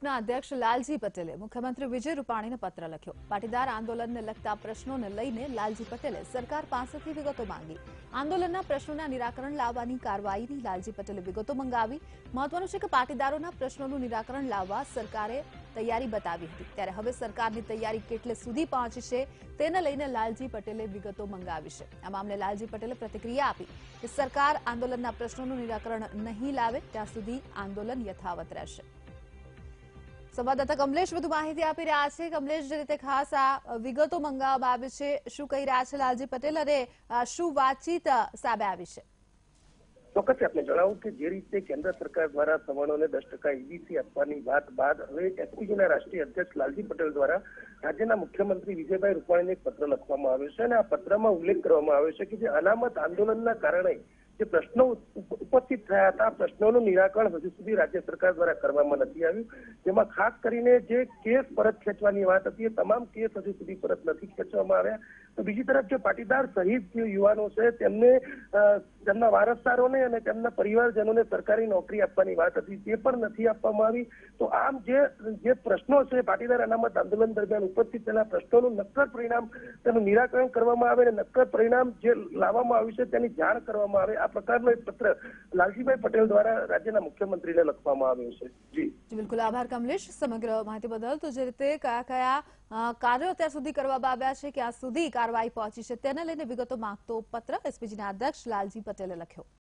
ગ્રુપના અધ્યક્ષ લાલજી પટેલે મુખ્યમંત્રી વિજય રૂપાણીને પત્ર લખ્યો. પાટીદાર આંદોલનને લગતા પ્રશ્નોને લઈને લાલજી પટેલે સરકાર પાસેથી વિગતો માંગી. આંદોલનના પ્રશ્નોના નિરાકરણ લાવવાની કાર્યવાહીની લાલજી પટેલે વિગતો મંગાવી. મહત્વનું છે કે પાટીદારોના પ્રશ્નોનું નિરાકરણ લાવવા સરકારે તૈયારી બતાવી હતી. ત્યારે હવે સરકારની તૈયારી કેટલે સુધી પહોંચી છે તેને લઈને લાલજી પટેલે વિગતો મંગાવી છે. આ મામલે લાલજી પટેલે પ્રતિક્રિયા આપી કે સરકાર આંદોલનના પ્રશ્નોનું નિરાકરણ નહીં લાવે, ત્યાં સુધી આંદોલન યથાવત રહેશે. સંવાદદાતા કમલેશ વધુ માહિતી આપી રહ્યા છે. કમલેશ, જે રીતે ખાસ આ વિગતો મંગાવવામાં આવી છે, શું કહી રહ્યા છે લાલજી પટેલ અને શું વાતચીત સામે આવી છે? ચોક્કસ આપણે જણાવું કે જે રીતે કેન્દ્ર સરકાર દ્વારા સવર્ણોને દસ ટકા ઈબીસી આપવાની વાત બાદ હવે એસપીજીના રાષ્ટ્રીય અધ્યક્ષ લાલજી પટેલ દ્વારા રાજ્યના મુખ્યમંત્રી વિજયભાઈ રૂપાણીને એક પત્ર લખવામાં આવ્યો છે. અને આ પત્રમાં ઉલ્લેખ કરવામાં આવ્યો છે કે જે અનામત આંદોલનના કારણે જે પ્રશ્નો ઉપ- ઉપસ્થિત થયા હતા, પ્રશ્નોનું નિરાકરણ હજુ સુધી રાજ્ય સરકાર દ્વારા કરવામાં નથી આવ્યું. જેમાં ખાસ કરીને જે કેસ પરત ખેંચવાની વાત હતી, એ તમામ કેસ હજુ સુધી પરત નથી ખેંચવામાં આવ્યા. બીજી તરફ જે પાટીદાર શહીદ યુવાનો છે, તેમને તેમના વારસદારોને અને તેમના પરિવારજનોને સરકારી નોકરી આપવાની વાત હતી, તે પણ નથી આપવામાં આવી. તો આમ જે જે પ્રશ્નો છે, પાટીદાર અનામત આંદોલન દરમિયાન ઉપસ્થિત થયેલા પ્રશ્નોનું નક્કર પરિણામ તેનું નિરાકરણ કરવામાં આવે અને નક્કર પરિણામ જે લાવવામાં આવ્યું છે, તેની જાણ કરવામાં આવે. આ પ્રકારનો એક પત્ર લાલજીભાઈ પટેલ દ્વારા રાજ્યના મુખ્યમંત્રીને લખવામાં આવ્યો છે. જી. બિલકુલ. આભાર, કમલેશ, સમગ્ર માહિતી બદલ. તો જે રીતે કયા કયા કાર્યો અત્યાર સુધી કરવામાં આવ્યા છે, ક્યાં સુધી કાર્યવાહી પહોંચી છે. તેને લઈને વિગતો માંગતો પત્ર એસપીજીના અધ્યક્ષ લાલજી પટેલે લખ્યો.